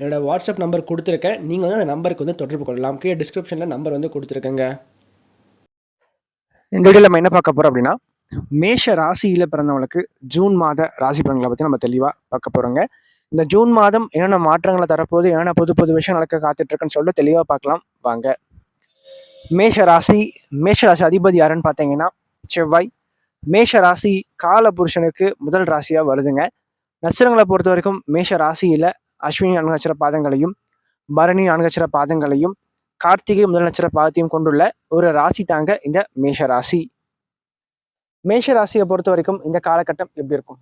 என்னோடய WhatsApp number கொடுத்துருக்கேன். நீங்கள் வந்து அந்த நம்பருக்கு வந்து தொடர்பு கொள்ளலாம். கீழே டிஸ்கிரிப்ஷனில் நம்பர் வந்து கொடுத்துருக்கேங்க. இந்த வீடியோவில் நம்ம என்ன பார்க்க போகிறோம் அப்படின்னா மேஷ ராசியில் பிறந்தவங்களுக்கு ஜூன் மாத ராசி பலன்களை பற்றி நம்ம தெளிவாக பார்க்க போகிறோங்க இந்த ஜூன் மாதம் என்னென்ன மாற்றங்களை தரப்போகுது என்னென்ன புது புது விஷயம் நடக்க காத்துட்ருக்குன்னு சொல்லிட்டு தெளிவாக பார்க்கலாம். வாங்க. மேஷ ராசி மேஷ ராசி அதிபதி யாருன்னு பார்த்தீங்கன்னா செவ்வாய். மேஷ ராசி கால புருஷனுக்கு முதல் ராசியாக வருதுங்க. நட்சத்திரங்களை பொறுத்த வரைக்கும் மேஷ ராசியில் அஸ்வினி நான்கு நட்சத்திர பாதங்களையும் பரணி நான்கு நட்சத்திர பாதங்களையும் கார்த்திகை முதல் நட்சத்திர பாதத்தையும் கொண்டுள்ள ஒரு ராசி தாங்க இந்த மேஷ ராசி மேஷ ராசியை பொறுத்த வரைக்கும் இந்த காலகட்டம் எப்படி இருக்கும்?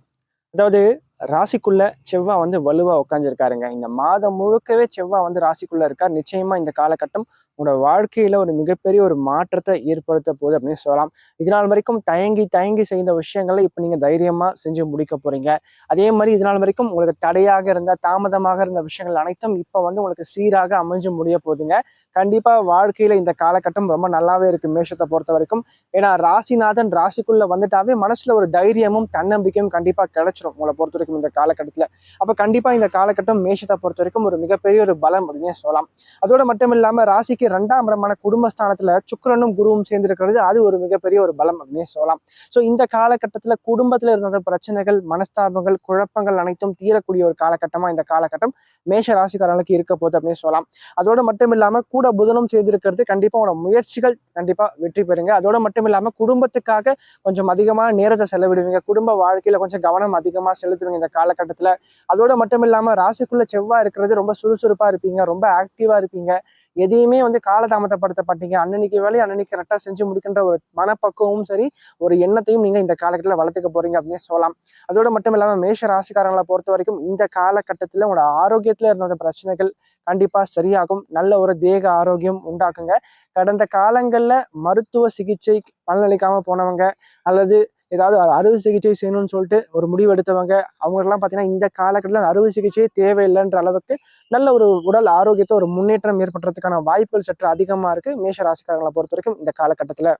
அதாவது ராசிக்குள்ள செவ்வாய் வந்து வலுவாக உட்காந்துருக்காருங்க இந்த மாதம் முழுக்கவே செவ்வாய் வந்து ராசிக்குள்ள இருக்கார். நிச்சயமா இந்த காலகட்டம் உங்களோட வாழ்க்கையில ஒரு மிகப்பெரிய ஒரு மாற்றத்தை ஏற்படுத்த போகுது அப்படின்னு சொல்லலாம். இதனால் வரைக்கும் தயங்கி தயங்கி செய்த விஷயங்களை இப்போ நீங்க தைரியமா செஞ்சு முடிக்க போறீங்க. அதே மாதிரி இதனால் வரைக்கும் உங்களுக்கு தடையாக இருந்த தாமதமாக இருந்த விஷயங்கள் அனைத்தும் இப்போ வந்து உங்களுக்கு சீராக அமைஞ்சு முடிய போகுதுங்க. கண்டிப்பா வாழ்க்கையில இந்த காலகட்டம் ரொம்ப நல்லாவே இருக்கு மேஷத்தை பொறுத்த வரைக்கும். ஏன்னா ராசிநாதன் ராசிக்குள்ள வந்துட்டாவே மனசுல ஒரு தைரியமும் தன்னம்பிக்கையும் கண்டிப்பா கிடைச்சிரும். உங்களை பொறுத்த இருக்கும் இந்த காலகட்டத்தில். அப்போ கண்டிப்பாக இந்த காலகட்டம் மேஷத்தை பொறுத்த வரைக்கும் ஒரு மிகப்பெரிய ஒரு பலம் அப்படின்னே சொல்லலாம். அதோட மட்டும் இல்லாமல் ராசிக்கு ரெண்டாம் இடமான குடும்பஸ்தானத்தில் சுக்கரனும் குருவும் சேர்ந்திருக்கிறது அது ஒரு மிகப்பெரிய ஒரு பலம் அப்படின்னே சொல்லலாம். ஸோ இந்த காலகட்டத்தில் குடும்பத்தில் இருந்த பிரச்சனைகள் மனஸ்தாபங்கள் குழப்பங்கள் அனைத்தும் தீரக்கூடிய ஒரு காலகட்டமாக இந்த காலகட்டம் மேஷ ராசிக்காரர்களுக்கு இருக்க போகுது அப்படின்னு சொல்லலாம். அதோட மட்டும் இல்லாமல் கூட புதனும் சேர்ந்திருக்கிறது கண்டிப்பாக உங்களோட முயற்சிகள் கண்டிப்பாக வெற்றி பெறுங்க. அதோட மட்டும் இல்லாமல் குடும்பத்துக்காக கொஞ்சம் அதிகமாக நேரத்தை செலவிடுவீங்க. குடும்ப வாழ்க்கையில் கொஞ்சம் கவனம் அதிகமாக செலுத்துவீங்க. இந்த காலகட்டத்தில். அதோட மட்டும் இல்லாமல் ராசிக்குள்ள செவ்வாய் இருக்கிறது ரொம்ப சுறுசுறுப்பாக இருப்பீங்க ரொம்ப ஆக்டிவாக இருப்பீங்க. எதையுமே வந்து காலதாமதப்படுத்தப்பட்டீங்க. அன்னன்னைக்கு வேலையை அன்னன்னைக்கு கரெக்டாக செஞ்சு முடிக்கின்ற ஒரு மனப்பக்குவமும் சரி ஒரு எண்ணத்தையும் நீங்கள் இந்த காலகட்டத்தில் வளர்த்துக்க போறீங்க அப்படின்னு சொல்லலாம். அதோட மட்டும் இல்லாமல் மேஷ ராசிக்காரங்களை பொறுத்த வரைக்கும் இந்த காலகட்டத்தில் உங்களோட ஆரோக்கியத்தில் இருந்த பிரச்சனைகள் கண்டிப்பாக சரியாகும். நல்ல ஒரு தேக ஆரோக்கியம் உண்டாக்குங்க. கடந்த காலங்களில் மருத்துவ சிகிச்சை பலனளிக்காமல் போனவங்க அல்லது ஏதாவது அறுவை சிகிச்சை செய்யணும்னு சொல்லிட்டு ஒரு முடிவு எடுத்தவங்க அவங்களுக்குலாம் பார்த்தீங்கன்னா இந்த காலகட்டத்தில் அறுவை சிகிச்சையே தேவையில்லைன்ற அளவுக்கு நல்ல ஒரு உடல் ஆரோக்கியத்தை ஒரு முன்னேற்றம் ஏற்படுறதுக்கான வாய்ப்புகள் சற்று அதிகமாக இருக்குது மேஷ ராசிக்காரங்களை பொறுத்த வரைக்கும் இந்த காலகட்டத்தில்.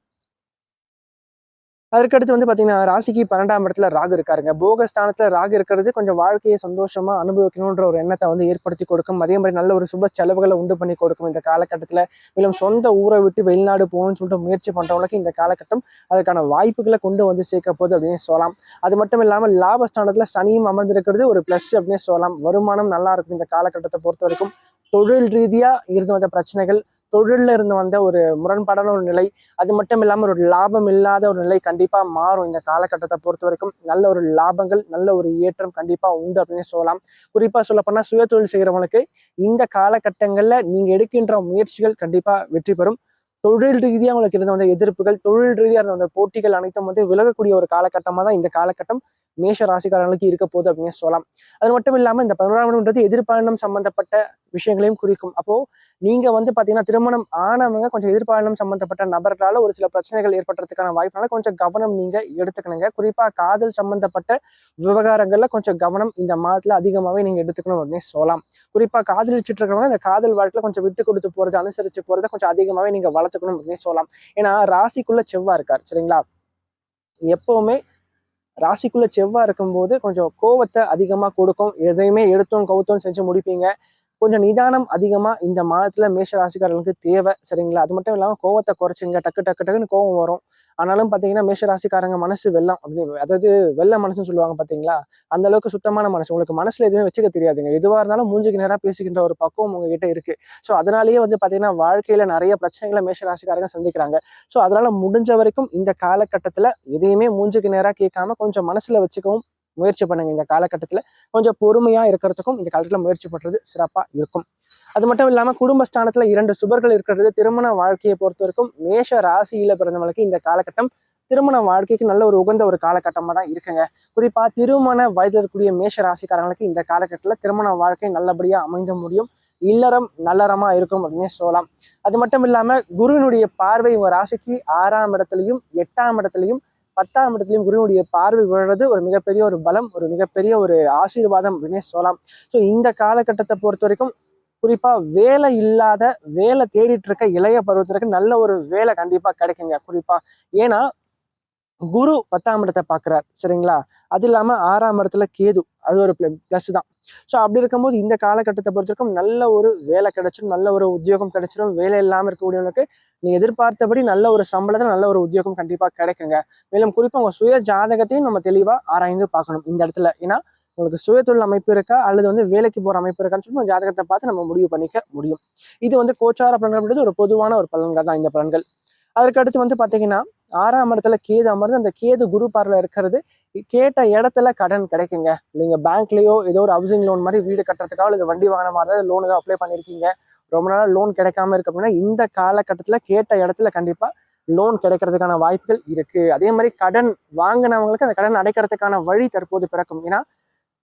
அதற்கடுத்து வந்து பார்த்தீங்கன்னா ராசிக்கு பன்னெண்டாம் இடத்துல ராகு இருக்காருங்க. போகஸ்தானத்தில் ராகு இருக்கிறது கொஞ்சம் வாழ்க்கையை சந்தோஷமாக அனுபவிக்கணுன்ற ஒரு எண்ணத்தை வந்து ஏற்படுத்தி கொடுக்கும். அதே மாதிரி நல்ல ஒரு சுப செலவுகளை உண்டு பண்ணி கொடுக்கும் இந்த காலகட்டத்தில். மேலும் சொந்த ஊரை விட்டு வெளிநாடு போகணும்னு சொல்லிட்டு முயற்சி பண்ணுறவங்களுக்கு இந்த காலகட்டம் அதற்கான வாய்ப்புகளை கொண்டு வந்து சேர்க்க போகுது அப்படின்னு சொல்லலாம். அது மட்டும் இல்லாமல் லாபஸ்தானத்தில் சனியும் அமர்ந்திருக்கிறது ஒரு ப்ளஸ் அப்படின்னு சொல்லலாம். வருமானம் நல்லா இருக்கும் இந்த காலகட்டத்தை பொறுத்த வரைக்கும். தொழில் ரீதியாக இருந்து வந்த பிரச்சனைகள் தொழிலில் இருந்து வந்த ஒரு முரண்பாடான ஒரு நிலை அது மட்டும் இல்லாமல் ஒரு லாபம் இல்லாத ஒரு நிலை கண்டிப்பாக மாறும் இந்த காலகட்டத்தை பொறுத்த வரைக்கும். நல்ல ஒரு லாபங்கள் நல்ல ஒரு ஏற்றம் கண்டிப்பாக உண்டு அப்படின்னு சொல்லலாம். குறிப்பாக சொல்லப்போனால் சுய தொழில் செய்கிறவங்களுக்கு இந்த காலகட்டங்களில் நீங்கள் எடுக்கின்ற முயற்சிகள் கண்டிப்பாக வெற்றி பெறும். தொழில் ரீதியாக அவங்களுக்கு இருந்த வந்த எதிர்ப்புகள் தொழில் ரீதியாக இருந்த அந்த போட்டிகள் அனைத்தும் வந்து விலகக்கூடிய ஒரு காலகட்டமாக தான் இந்த காலகட்டம் மேஷ ராசிக்காரர்களுக்கு இருக்க போகுது அப்படின்னு சொல்லலாம். அது மட்டும் இல்லாமல் இந்த பதினோராம் இடம்ன்றது எதிர்பாலனம் சம்பந்தப்பட்ட விஷயங்களையும் குறிக்கும். அப்போ நீங்க வந்து பாத்தீங்கன்னா திருமணம் ஆனவங்க கொஞ்சம் எதிர்பாலனம் சம்பந்தப்பட்ட நபர்களால ஒரு சில பிரச்சனைகள் ஏற்படுறதுக்கான வாய்ப்புனால கொஞ்சம் கவனம் நீங்க எடுத்துக்கணுங்க. குறிப்பா காதல் சம்பந்தப்பட்ட விவகாரங்கள்ல கொஞ்சம் கவனம் இந்த மாதத்துல அதிகமாகவே நீங்க எடுத்துக்கணும் அப்படின்னு சொல்லலாம். குறிப்பா காதலிச்சுட்டு இருக்கிறவங்க இந்த காதல் வாழ்க்கையில கொஞ்சம் விட்டு கொடுத்து போறது அனுசரிச்சு போறதை கொஞ்சம் அதிகமாகவே நீங்க வளர்த்துக்கணும் அப்படின்னு சொல்லலாம். ஏன்னா ராசிக்குள்ள செவ்வா இருக்கார் சரிங்களா? எப்பவுமே ராசிக்குள்ள செவ்வாய் இருக்கும்போது கொஞ்சம் கோவத்தை அதிகமாக கொடுக்கும். எதையுமே எடுத்தோம் கவுத்தோம் செஞ்சு முடிப்பீங்க. கொஞ்சம் நிதானம் அதிகமாக இந்த மாதத்தில் மேஷ ராசிக்காரர்களுக்கு தேவை சரிங்களா? அது மட்டும் இல்லாமல் கோவத்தை குறைச்சிங்க டக்கு டக்கு டக்குன்னு கோவம் வரும். ஆனாலும் பார்த்தீங்கன்னா மேஷ ராசிக்காரங்க மனசு வெள்ளம் அப்படின்னு அதாவது வெள்ள மனசுன்னு சொல்லுவாங்க பார்த்தீங்களா அந்த அளவுக்கு சுத்தமான மனசு. உங்களுக்கு மனசில் எதுவுமே வச்சுக்க தெரியாதுங்க. எதுவாக இருந்தாலும் மூஞ்சுக்கு நேராக பேசிக்கின்ற ஒரு பக்குவம் உங்ககிட்ட இருக்குது ஸோ அதனாலேயே வந்து பார்த்தீங்கன்னா வாழ்க்கையில் நிறைய பிரச்சனைகளை மேஷ ராசிக்காரங்க சந்திக்கிறாங்க. ஸோ அதனால் முடிஞ்ச வரைக்கும் இந்த காலகட்டத்தில் எதையுமே மூஞ்சுக்கு நேராக கேட்காம கொஞ்சம் மனசில் வச்சுக்கவும் முயற்சி பண்ணுங்க இந்த காலகட்டத்தில். கொஞ்சம் பொறுமையாக இருக்கிறதுக்கும் இந்த காலத்தில் முயற்சி பண்ணுறது சிறப்பாக இருக்கும். அது மட்டும் இல்லாமல் குடும்பஸ்தானத்தில் இரண்டு சுபர்கள் இருக்கிறது திருமண வாழ்க்கையை பொறுத்த வரைக்கும் மேஷ ராசியில் பிறந்தவங்களுக்கு இந்த காலகட்டம் திருமண வாழ்க்கைக்கு நல்ல ஒரு உகந்த ஒரு காலகட்டமாக தான் இருக்குங்க. குறிப்பாக திருமண வயதில் இருக்கக்கூடிய மேஷ ராசிக்காரங்களுக்கு இந்த காலகட்டத்தில் திருமண வாழ்க்கை நல்லபடியாக அமைந்த முடியும். இல்லறம் நல்லறமா இருக்கும் அப்படின்னே சொல்லலாம். அது மட்டும் இல்லாம குருவினுடைய பார்வை உங்க ராசிக்கு ஆறாம் இடத்துலையும் எட்டாம் இடத்துலையும் பத்தாம் இடத்துலையும் குருவினுடைய பார்வை விழுறது ஒரு மிகப்பெரிய ஒரு பலம் ஒரு மிகப்பெரிய ஒரு ஆசீர்வாதம் அப்படின்னே சொல்லலாம். ஸோ இந்த காலகட்டத்தை பொறுத்த வரைக்கும் குறிப்பாக வேலை இல்லாத வேலை தேடிட்டு இருக்க இளைய பருவத்திற்கு நல்ல ஒரு வேலை கண்டிப்பாக கிடைக்குங்க. குறிப்பாக ஏன்னா குரு பத்தாம் இடத்தை பார்க்குறார் சரிங்களா? அது இல்லாமல் ஆறாம் இடத்துல கேது அது ஒரு ப்ளஸ் தான். ஸோ அப்படி இருக்கும்போது இந்த காலகட்டத்தை பொறுத்த வரைக்கும் நல்ல ஒரு வேலை கிடைச்சிடும் நல்ல ஒரு உத்தியோகம் கிடைச்சிடும் வேலை இல்லாமல் இருக்கக்கூடியவங்களுக்கு நீங்கள் எதிர்பார்த்தபடி நல்ல ஒரு சம்பளத்தில் நல்ல ஒரு உத்தியோகம் கண்டிப்பாக கிடைக்குங்க. மேலும் குறிப்பாக உங்கள் சுய ஜாதகத்தையும் நம்ம தெளிவாக ஆராய்ந்து பார்க்கணும் இந்த இடத்துல. ஏன்னா உங்களுக்கு சுயதொழில் அமைப்பு இருக்கா? அல்லது வந்து வேலைக்கு போகிற அமைப்பு இருக்கான்னு சொல்லி ஜாதகத்தை பார்த்து நம்ம முடிவு பண்ணிக்க முடியும். இது வந்து கோச்சார பலன்கள் அப்படின்றது ஒரு பொதுவான ஒரு பலன்கள் தான் இந்த பலன்கள். அதற்கு அடுத்து வந்து பார்த்தீங்கன்னா ஆறாம் இடத்துல கேது அமர்ந்து அந்த கேது குரு பார்வையில் இருக்கிறது கேட்ட இடத்துல கடன் கிடைக்குங்க. நீங்கள் பேங்க்லேயோ ஏதோ ஒரு ஹவுசிங் லோன் மாதிரி வீடு கட்டுறதுக்காக இல்லை வண்டி வாங்கின மாதிரி லோனுக்கு அப்ளை பண்ணியிருக்கீங்க ரொம்ப நாள் லோன் கிடைக்காம இருக்கு அப்படின்னா இந்த காலகட்டத்தில் கேட்ட இடத்துல கண்டிப்பாக லோன் கிடைக்கிறதுக்கான வாய்ப்புகள் இருக்குது அதே மாதிரி கடன் வாங்கினவங்களுக்கு அந்த கடன் அடைக்கிறதுக்கான வழி தற்போது பிறக்கும். ஏன்னா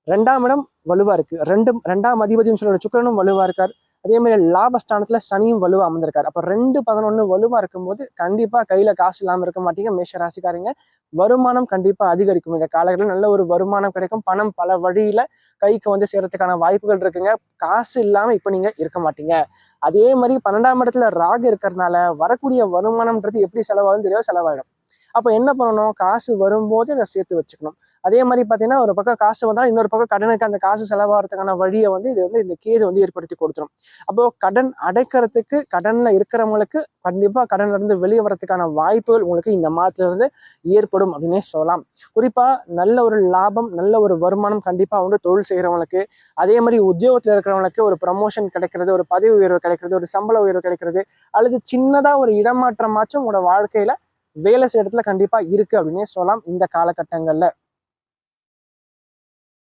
ரெண்டாம் இடம் வலுவாக இருக்குது ரெண்டும் ரெண்டாம் அதிபதியும் சொல்ற சுக்கிரனும் வலுவாக இருக்கார். அதே மாதிரி லாபஸ்தானத்துல சனியும் வலுவா அமர்ந்திருக்காரு. அப்ப ரெண்டு பதினொன்னு வலுவா இருக்கும்போது கண்டிப்பா கையில காசு இல்லாம இருக்க மாட்டீங்க. மேஷ ராசிக்காரங்க வருமானம் கண்டிப்பா அதிகரிக்கும். இந்த காலகட்டத்தில் நல்ல ஒரு வருமானம் கிடைக்கும். பணம் பல வழியில கைக்கு வந்து சேர்றதுக்கான வாய்ப்புகள் இருக்குங்க. காசு இல்லாம இப்ப நீங்க இருக்க மாட்டீங்க. அதே மாதிரி பன்னெண்டாம் இடத்துல ராகு இருக்கிறதுனால வரக்கூடிய வருமானம்ன்றது எப்படி செலவாகும் தெரியாது செலவாயிடும். அப்போ என்ன பண்ணணும்? காசு வரும்போது அதை சேர்த்து வச்சுக்கணும். அதே மாதிரி பார்த்தீங்கன்னா ஒரு பக்கம் காசு வந்தால் இன்னொரு பக்கம் கடனுக்கு அந்த காசு செலவாகிறதுக்கான வழியை வந்து இது வந்து இந்த கேது வந்து ஏற்படுத்தி கொடுத்துரும். அப்போ கடன் அடைக்கிறதுக்கு கடனில் இருக்கிறவங்களுக்கு கண்டிப்பாக கடன்ல இருந்து வெளியே வரதுக்கான வாய்ப்புகள் உங்களுக்கு இந்த மாதத்துலேருந்து ஏற்படும் அப்படின்னே சொல்லலாம். குறிப்பாக நல்ல ஒரு லாபம் நல்ல ஒரு வருமானம் கண்டிப்பாக வந்து தொழில் செய்கிறவங்களுக்கு அதே மாதிரி உத்தியோகத்தில் இருக்கிறவங்களுக்கு ஒரு ப்ரமோஷன் கிடைக்கிறது ஒரு பதவி உயர்வு கிடைக்கிறது ஒரு சம்பள உயர்வு கிடைக்கிறது அல்லது சின்னதாக ஒரு இடமாற்றமாச்சும் உங்களோட வாழ்க்கையில வேலை செய்ய இடத்துல கண்டிப்பா இருக்கு அப்படின்னே சொல்லலாம் இந்த காலகட்டங்கள்ல.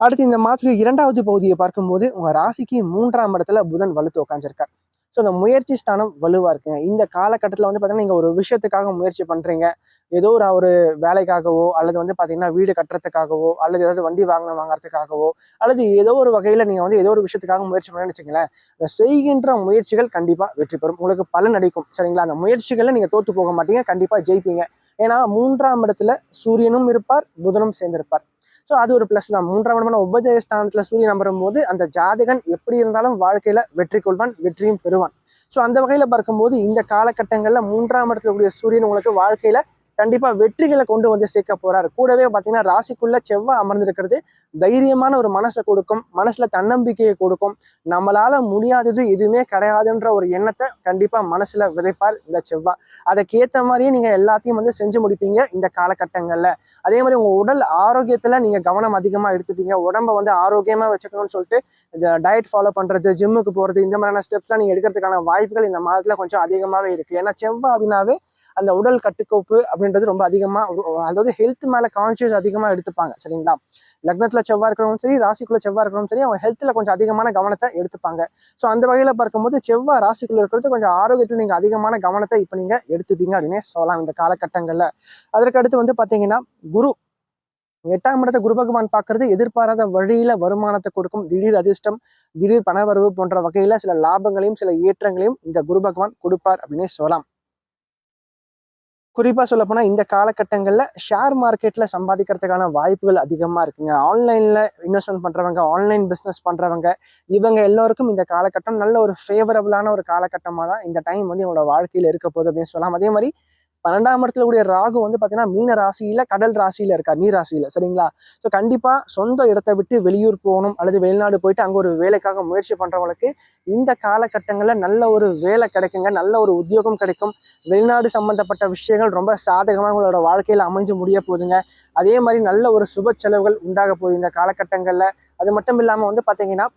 அடுத்து இந்த மாதத்துடைய இரண்டாவது பகுதியை பார்க்கும்போது உங்க ராசிக்கு மூன்றாம் இடத்துல புதன் வலுத்து உட்காந்துருக்கார் ஸோ அந்த முயற்சி ஸ்தானம் வலுவாக இருக்குங்க இந்த காலகட்டத்தில் வந்து பார்த்தீங்கன்னா நீங்கள் ஒரு விஷயத்துக்காக முயற்சி பண்ணுறீங்க ஏதோ ஒரு ஒரு வேலைக்காகவோ அல்லது வந்து பார்த்தீங்கன்னா வீடு கட்டுறதுக்காகவோ அல்லது ஏதாவது வண்டி வாங்கணும் வாங்குறதுக்காகவோ அல்லது ஏதோ ஒரு வகையில் நீங்கள் வந்து ஏதோ ஒரு விஷயத்துக்காக முயற்சி பண்ணணும்னு வச்சுங்களேன் அந்த செய்கின்ற முயற்சிகள் கண்டிப்பாக வெற்றி பெறும். உங்களுக்கு பலன் அடிக்கும். சரிங்களா? அந்த முயற்சிகளில் நீங்கள் தோற்று போக மாட்டீங்க. கண்டிப்பாக ஜெயிப்பீங்க. ஏன்னா மூன்றாம் இடத்துல சூரியனும் இருப்பார் புதனும் சேர்ந்திருப்பார். ஸோ அது ஒரு ப்ளஸ் தான். மூன்றாம் இடமான உபஜய ஸ்தானத்தில் சூரியன் நம்பரும் போது அந்த ஜாதகன் எப்படி இருந்தாலும் வாழ்க்கையில் வெற்றி கொள்வான் வெற்றியும் பெறுவான். ஸோ அந்த வகையில் பார்க்கும்போது இந்த காலகட்டங்களில் மூன்றாம் இடத்துல கூடிய சூரியன் உங்களுக்கு வாழ்க்கையில் கண்டிப்பாக வெற்றிகளை கொண்டு வந்து சேர்க்க போகிறார் கூடவே பார்த்தீங்கன்னா ராசிக்குள்ள செவ்வாய் அமர்ந்திருக்கிறது தைரியமான ஒரு மனசை கொடுக்கும் மனசில் தன்னம்பிக்கையை கொடுக்கும். நம்மளால் முடியாதது எதுவுமே கிடையாதுன்ற ஒரு எண்ணத்தை கண்டிப்பாக மனசில் விதைப்பார் இந்த செவ்வாய். அதுக்கேற்ற மாதிரியே நீங்கள் எல்லாத்தையும் வந்து செஞ்சு முடிப்பீங்க இந்த காலகட்டங்களில். அதே மாதிரி உங்கள் உடல் ஆரோக்கியத்தில் நீங்கள் கவனம் அதிகமாக எடுத்துப்பீங்க. உடம்பை வந்து ஆரோக்கியமாக வச்சுக்கணும்னு சொல்லிட்டு இந்த டயட் ஃபாலோ பண்ணுறது ஜிம்முக்கு போகிறது இந்த மாதிரியான ஸ்டெப்ஸ்லாம் நீங்கள் எடுக்கிறதுக்கான வாய்ப்புகள் இந்த மாதத்தில் கொஞ்சம் அதிகமாகவே இருக்குது ஏன்னா செவ்வாய் அப்படின்னாவே அந்த உடல் கட்டுக்கோப்பு அப்படின்றது ரொம்ப அதிகமா அதாவது ஹெல்த் மேல கான்சியஸ் அதிகமா எடுத்துப்பாங்க சரிங்களா? லக்னத்துல செவ்வாய் இருக்கிறவங்க சரி ராசிக்குள்ள செவ்வாய் இருக்கிறவங்க சரி அவங்க ஹெல்த்ல கொஞ்சம் அதிகமான கவனத்தை எடுத்துப்பாங்க. ஸோ அந்த வகையில பார்க்கும்போது செவ்வாய் ராசிக்குள்ள இருக்கிறது கொஞ்சம் ஆரோக்கியத்தில் நீங்க அதிகமான கவனத்தை இப்போ நீங்க எடுத்துப்பீங்க அப்படின்னே சொல்லலாம் இந்த காலகட்டங்கள்ல. அதற்கு அடுத்து வந்து பாத்தீங்கன்னா குரு. எட்டாம் இடத்தை குரு பகவான் பார்க்கறது எதிர்பாராத வழியில வருமானத்தை கொடுக்கும் திடீர் அதிர்ஷ்டம் திடீர் பணவரவு போன்ற வகையில சில லாபங்களையும் சில ஏற்றங்களையும் இந்த குரு பகவான் கொடுப்பார் அப்படின்னே சொல்லலாம். குறிப்பாக சொல்ல போனால் இந்த காலகட்டங்களில் ஷேர் மார்க்கெட்டில் சம்பாதிக்கிறதுக்கான வாய்ப்புகள் அதிகமாக இருக்குங்க. ஆன்லைனில் இன்வெஸ்ட்மெண்ட் பண்ணுறவங்க ஆன்லைன் பிஸ்னஸ் பண்ணுறவங்க இவங்க எல்லோருக்கும் இந்த காலகட்டம் நல்ல ஒரு ஃபேவரபுளான ஒரு காலகட்டமாக தான் இந்த டைம் வந்து இவங்களோட வாழ்க்கையில் இருக்க போகுது அப்படின்னு சொல்லலாம். அதே மாதிரி பன்னெண்டாம் இடத்துல கூடிய ராகு வந்து பார்த்தீங்கன்னா மீன ராசியில் கடல் ராசியில் இருக்கார் நீர் ராசியில். சரிங்களா? ஸோ கண்டிப்பாக சொந்த இடத்தை விட்டு வெளியூர் போகணும் அல்லது வெளிநாடு போயிட்டு அங்கே ஒரு வேலைக்காக முயற்சி பண்ணுறவங்களுக்கு இந்த காலகட்டங்களில் நல்ல ஒரு வேலை கிடைக்குங்க. நல்ல ஒரு உத்தியோகம் கிடைக்கும். வெளிநாடு சம்பந்தப்பட்ட விஷயங்கள் ரொம்ப சாதகமாக உங்களோட வாழ்க்கையில் அமைஞ்சு முடிய போகுதுங்க. அதே மாதிரி நல்ல ஒரு சுப செலவுகள் உண்டாக போகுது இந்த காலகட்டங்களில். அது மட்டும் இல்லாமல் வந்து பார்த்தீங்கன்னா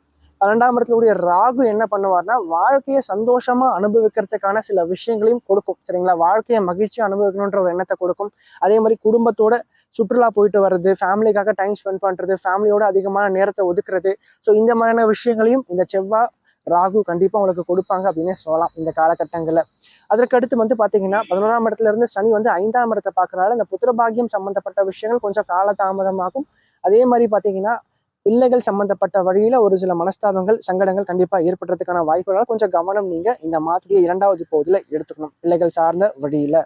பன்னெண்டாம் இடத்துல கூடிய ராகு என்ன பண்ணுவார்னா வாழ்க்கையை சந்தோஷமா அனுபவிக்கிறதுக்கான சில விஷயங்களையும் கொடுக்கும். சரிங்களா? வாழ்க்கையை மகிழ்ச்சியாக அனுபவிக்கணுன்ற ஒரு எண்ணத்தை கொடுக்கும். அதே மாதிரி குடும்பத்தோட சுற்றுலா போயிட்டு வர்றது ஃபேமிலிக்காக டைம் ஸ்பெண்ட் பண்றது ஃபேமிலியோட அதிகமான நேரத்தை ஒதுக்குறது. ஸோ இந்த மாதிரியான விஷயங்களையும் இந்த செவ்வாய் ராகு கண்டிப்பா உங்களுக்கு கொடுப்பாங்க அப்படின்னே சொல்லலாம் இந்த காலகட்டங்களில். அதற்கு அடுத்து வந்து பாத்தீங்கன்னா பதினோராம் இடத்துல இருந்து சனி வந்து ஐந்தாம் இடத்தை பார்க்கறனால இந்த புத்திரபாகியம் சம்பந்தப்பட்ட விஷயங்கள் கொஞ்சம் காலதாமதமாகும். அதே மாதிரி பாத்தீங்கன்னா பிள்ளைகள் சம்பந்தப்பட்ட வழியில ஒரு சில மனஸ்தாபங்கள் சங்கடங்கள் கண்டிப்பா ஏற்படுறதுக்கான வாய்ப்புகளால் கொஞ்சம் கவனம் நீங்க இந்த மாதத்துடைய இரண்டாவது பகுதியில எடுத்துக்கணும் பிள்ளைகள் சார்ந்த வழியில.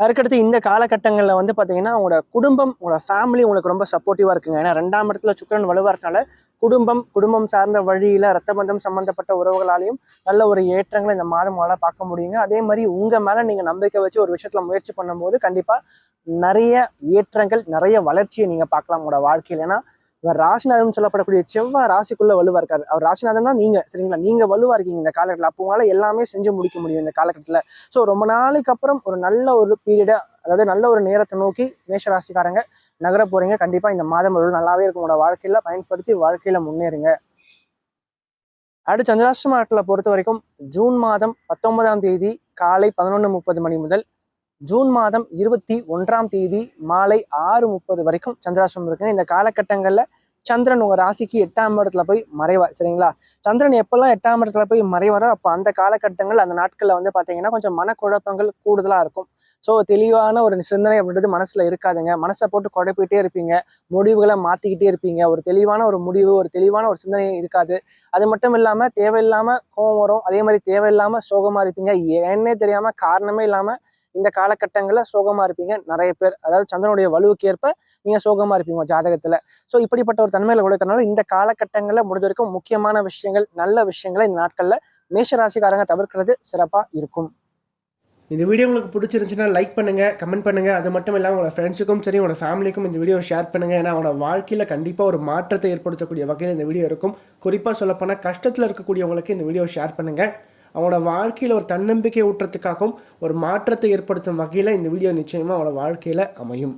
அதுக்கடுத்து இந்த காலகட்டங்களில் வந்து பார்த்தீங்கன்னா உங்களோட குடும்பம் உங்களோட ஃபேமிலி உங்களுக்கு ரொம்ப சப்போர்ட்டிவாக இருக்குங்க. ஏன்னா ரெண்டாம் இடத்துல சுக்கரன் வலுவாக இருக்கனால குடும்பம் குடும்பம் சார்ந்த வழியில் ரத்த பந்தம் சம்மந்தப்பட்ட உறவுகளாலையும் நல்ல ஒரு ஏற்றங்களை இந்த மாதம் உங்களால் பார்க்க முடியுங்க. அதே மாதிரி உங்கள் மேலே நீங்கள் நம்பிக்கை வச்சு ஒரு விஷயத்தில் முயற்சி பண்ணும்போது கண்டிப்பாக நிறைய ஏற்றங்கள் நிறைய வளர்ச்சியை நீங்கள் பார்க்கலாம் உங்களோட வாழ்க்கையில். ஏன்னா இவர் ராசிநாதன் சொல்லப்படக்கூடிய செவ்வாய் ராசிக்குள்ள வலுவா இருக்காரு. அவர் ராசிநாதன் தான் நீங்க சரிங்களா? நீங்க வலுவா இருக்கீங்க இந்த காலகட்டத்தில். அப்போ உங்களால எல்லாமே செஞ்சு முடிக்க முடியும் இந்த காலகட்டத்தில். ஸோ ரொம்ப நாளைக்கு அப்புறம் ஒரு நல்ல ஒரு பீரியடை அதாவது நல்ல ஒரு நேரத்தை நோக்கி மேஷ ராசிக்காரங்க நகர போறீங்க. கண்டிப்பா இந்த மாதம் ஒரு நல்லாவே இருக்கும். உங்களோட வாழ்க்கையில பயன்படுத்தி வாழ்க்கையில முன்னேறுங்க. அடுத்து சந்திராஷ்டமத்தில் பொறுத்த வரைக்கும் ஜூன் மாதம் பத்தொன்பதாம் தேதி காலை பதினொன்று முப்பது மணி முதல் ஜூன் மாதம் இருபத்தி ஒன்றாம் தேதி மாலை ஆறு முப்பது வரைக்கும் சந்திராசிரமம் இருக்குங்க. இந்த காலகட்டங்களில் சந்திரன் உங்கள் ராசிக்கு எட்டாம் இடத்துல போய் மறைவார் சரிங்களா? சந்திரன் எப்போல்லாம் எட்டாம் இடத்துல போய் மறைவாரோ அப்போ அந்த காலகட்டங்கள் அந்த நாட்களில் வந்து பார்த்தீங்கன்னா கொஞ்சம் மனக்குழப்பங்கள் கூடுதலாக இருக்கும். ஸோ தெளிவான ஒரு சிந்தனை அப்படின்றது மனசில் இருக்காதுங்க. மனசை போட்டு குழப்பிக்கிட்டே இருப்பீங்க. முடிவுகளை மாற்றிக்கிட்டே இருப்பீங்க. ஒரு தெளிவான ஒரு முடிவு ஒரு தெளிவான ஒரு சிந்தனை இருக்காது. அது மட்டும் இல்லாமல் தேவையில்லாமல் கோவம் வரும். அதே மாதிரி தேவையில்லாமல் சோகமாக இருப்பீங்க. என்னே தெரியாமல் காரணமே இல்லாமல் இந்த காலகட்டங்களில் சோகமாக இருப்பீங்க நிறைய பேர். அதாவது சந்திரனுடைய வலுவுக்கு ஏற்ப நீங்கள் சோகமாக இருப்பீங்க ஜாதகத்தில். ஸோ இப்படிப்பட்ட ஒரு தன்மையில் கொடுக்கறனால இந்த காலகட்டங்களில் முடிஞ்ச வரைக்கும் முக்கியமான விஷயங்கள் நல்ல விஷயங்களை இந்த நாட்களில் மேஷராசிக்காரங்க தவிர்க்கிறது சிறப்பாக இருக்கும். இந்த வீடியோ உங்களுக்கு பிடிச்சிருந்துச்சுன்னா லைக் பண்ணுங்கள் கமெண்ட் பண்ணுங்கள் அது மட்டும் இல்லாமல் உங்களோட ஃப்ரெண்ட்ஸுக்கும் சரி உங்களோட ஃபேமிலிக்கும் இந்த வீடியோ ஷேர் பண்ணுங்கள் ஏன்னா அவங்களோட வாழ்க்கையில் கண்டிப்பாக ஒரு மாற்றத்தை ஏற்படுத்தக்கூடிய வகையில் இந்த வீடியோ இருக்கும். குறிப்பாக சொல்லப்போனால் கஷ்டத்தில் இருக்கக்கூடியவங்களுக்கு இந்த வீடியோ ஷேர் பண்ணுங்கள் அவனோட வாழ்க்கையில் ஒரு தன்னம்பிக்கை ஊட்டுறதுக்காகவும் ஒரு மாற்றத்தை ஏற்படுத்தும் வகையில் இந்த வீடியோ நிச்சயமாக அவனோட வாழ்க்கையில் அமையும்.